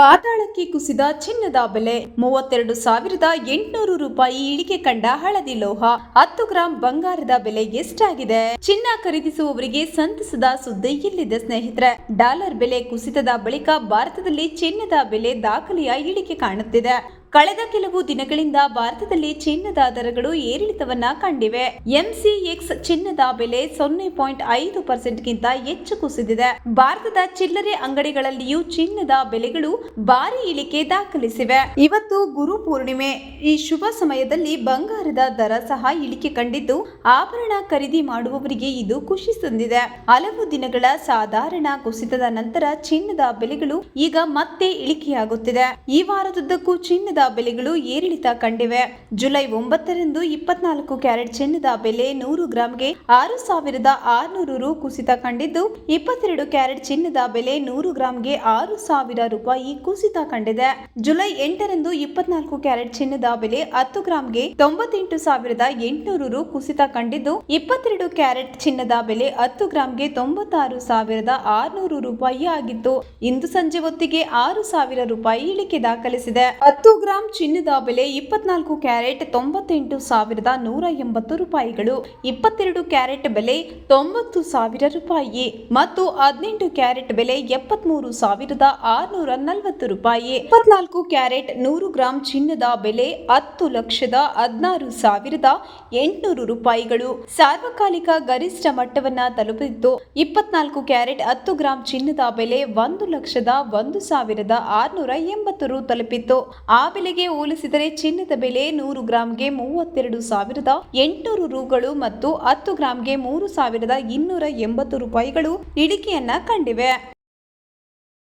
ಪಾತಾಳಕ್ಕೆ ಕುಸಿದ ಚಿನ್ನದ ಬೆಲೆ ಮೂವತ್ತೆರಡು ಸಾವಿರದ ಎಂಟುನೂರು ರೂಪಾಯಿ ಇಳಿಕೆ ಕಂಡ ಹಳದಿ ಲೋಹ, ಹತ್ತು ಗ್ರಾಂ ಬಂಗಾರದ ಬೆಲೆ ಎಷ್ಟಾಗಿದೆ? ಚಿನ್ನ ಖರೀದಿಸುವವರಿಗೆ ಸಂತಸದ ಸುದ್ದಿ ಇಲ್ಲಿದೆ ಸ್ನೇಹಿತರೆ. ಡಾಲರ್ ಬೆಲೆ ಕುಸಿತದ ಬಳಿಕ ಭಾರತದಲ್ಲಿ ಚಿನ್ನದ ಬೆಲೆ ದಾಖಲೆಯ ಇಳಿಕೆ ಕಾಣುತ್ತಿದೆ. ಕಳೆದ ಕೆಲವು ದಿನಗಳಿಂದ ಭಾರತದಲ್ಲಿ ಚಿನ್ನದ ದರಗಳು ಏರಿಳಿತವನ್ನ ಕಂಡಿವೆ. ಎಂಸಿಎಕ್ಸ್ ಚಿನ್ನದ ಬೆಲೆ ಸೊನ್ನೆ ಪಾಯಿಂಟ್ ಐದು ಪರ್ಸೆಂಟ್ಗಿಂತ ಹೆಚ್ಚು ಕುಸಿದಿದೆ. ಭಾರತದ ಚಿಲ್ಲರೆ ಅಂಗಡಿಗಳಲ್ಲಿಯೂ ಚಿನ್ನದ ಬೆಲೆಗಳು ಭಾರಿ ಇಳಿಕೆ ದಾಖಲಿಸಿವೆ. ಇವತ್ತು ಗುರು ಪೂರ್ಣಿಮೆ. ಈ ಶುಭ ಸಮಯದಲ್ಲಿ ಬಂಗಾರದ ದರ ಸಹ ಇಳಿಕೆ ಕಂಡಿದ್ದು, ಆಭರಣ ಖರೀದಿ ಮಾಡುವವರಿಗೆ ಇದು ಖುಷಿ ತಂದಿದೆ. ಹಲವು ದಿನಗಳ ಸಾಧಾರಣ ಕುಸಿತದ ನಂತರ ಚಿನ್ನದ ಬೆಲೆಗಳು ಈಗ ಮತ್ತೆ ಇಳಿಕೆಯಾಗುತ್ತಿದೆ. ಈ ವಾರದುದ್ದಕ್ಕೂ ಚಿನ್ನದ ಬೆಲೆಗಳು ಏರಿಳಿತ ಕಂಡಿವೆ. ಜುಲೈ ಒಂಬತ್ತರಂದು ಇಪ್ಪತ್ನಾಲ್ಕು ಕ್ಯಾರೆಟ್ ಚಿನ್ನದ ಬೆಲೆ ನೂರು ಗ್ರಾಂಗೆ ಆರು ಸಾವಿರದ ಆರುನೂರು ರು ಕುಸಿತ ಕಂಡಿದ್ದು, ಇಪ್ಪತ್ತೆರಡು ಕ್ಯಾರೆಟ್ ಚಿನ್ನದ ಬೆಲೆ ನೂರು ಗ್ರಾಂಗೆ ಆರು ಸಾವಿರ ರೂಪಾಯಿ ಕುಸಿತ ಕಂಡಿದೆ. ಜುಲೈ ಎಂಟರಂದು ಇಪ್ಪತ್ನಾಲ್ಕು ಕ್ಯಾರೆಟ್ ಚಿನ್ನದ ಬೆಲೆ ಹತ್ತು ಗ್ರಾಂಗೆ ತೊಂಬತ್ತೆಂಟು ಸಾವಿರದ ಎಂಟುನೂರು ರು ಕುಸಿತ ಕಂಡಿದ್ದು, ಇಪ್ಪತ್ತೆರಡು ಕ್ಯಾರೆಟ್ ಚಿನ್ನದ ಬೆಲೆ ಹತ್ತು ಗ್ರಾಂಗೆ ತೊಂಬತ್ತಾರು ಸಾವಿರದ ಆರುನೂರು ರೂಪಾಯಿ ಆಗಿತ್ತು. ಇಂದು ಸಂಜೆ ಹೊತ್ತಿಗೆ ಆರು ಸಾವಿರ ರೂಪಾಯಿ ಇಳಿಕೆ ದಾಖಲಿಸಿದೆ. ಹತ್ತು ಗ್ರಾಂ ಚಿನ್ನದ ಬೆಲೆ ಇಪ್ಪತ್ನಾಲ್ಕು ಕ್ಯಾರೆಟ್ ತೊಂಬತ್ತೆಂಟು ಸಾವಿರದ ನೂರ ಎಂಬತ್ತು ರೂಪಾಯಿಗಳು, ಇಪ್ಪತ್ತೆರಡು ಕ್ಯಾರೆಟ್ ಬೆಲೆ ತೊಂಬತ್ತು ಸಾವಿರ ರೂಪಾಯಿ ಮತ್ತು ಹದಿನೆಂಟು ಕ್ಯಾರೆಟ್ ಬೆಲೆ ಎಪ್ಪತ್ಮೂರು ಸಾವಿರದ ಆರುನೂರ ನಲವತ್ತು ರೂಪಾಯಿ. ಇಪ್ಪತ್ನಾಲ್ಕು ಕ್ಯಾರೆಟ್ ನೂರು ಗ್ರಾಂ ಚಿನ್ನದ ಬೆಲೆ ಹತ್ತು ಲಕ್ಷದ ಹದಿನಾರು ಸಾವಿರದ ಎಂಟುನೂರು ರೂಪಾಯಿಗಳು. ಸಾರ್ವಕಾಲಿಕ ಗರಿಷ್ಠ ಮಟ್ಟವನ್ನ ತಲುಪಿತ್ತು ಇಪ್ಪತ್ನಾಲ್ಕು ಕ್ಯಾರೆಟ್ ಹತ್ತು ಗ್ರಾಂ ಚಿನ್ನದ ಬೆಲೆ ಒಂದು ಲಕ್ಷದ ಒಂದು ಸಾವಿರದ ಆರುನೂರ ಎಂಬತ್ತು ರು ತಲುಪಿತ್ತು. ಆ ಬೆಲೆಗೆ ಹೋಲಿಸಿದರೆ ಚಿನ್ನದ ಬೆಲೆ ನೂರು ಗ್ರಾಂಗೆ ಮೂವತ್ತೆರಡು ಸಾವಿರದ ಎಂಟುನೂರು ರೂಗಳು ಮತ್ತು ಹತ್ತು ಗ್ರಾಂಗೆ ಮೂರು ಸಾವಿರದ ಇನ್ನೂರ ಎಂಬತ್ತು ರೂಪಾಯಿಗಳು. ಇಳಿಕೆಯನ್ನ ಕಂಡಿವೆ.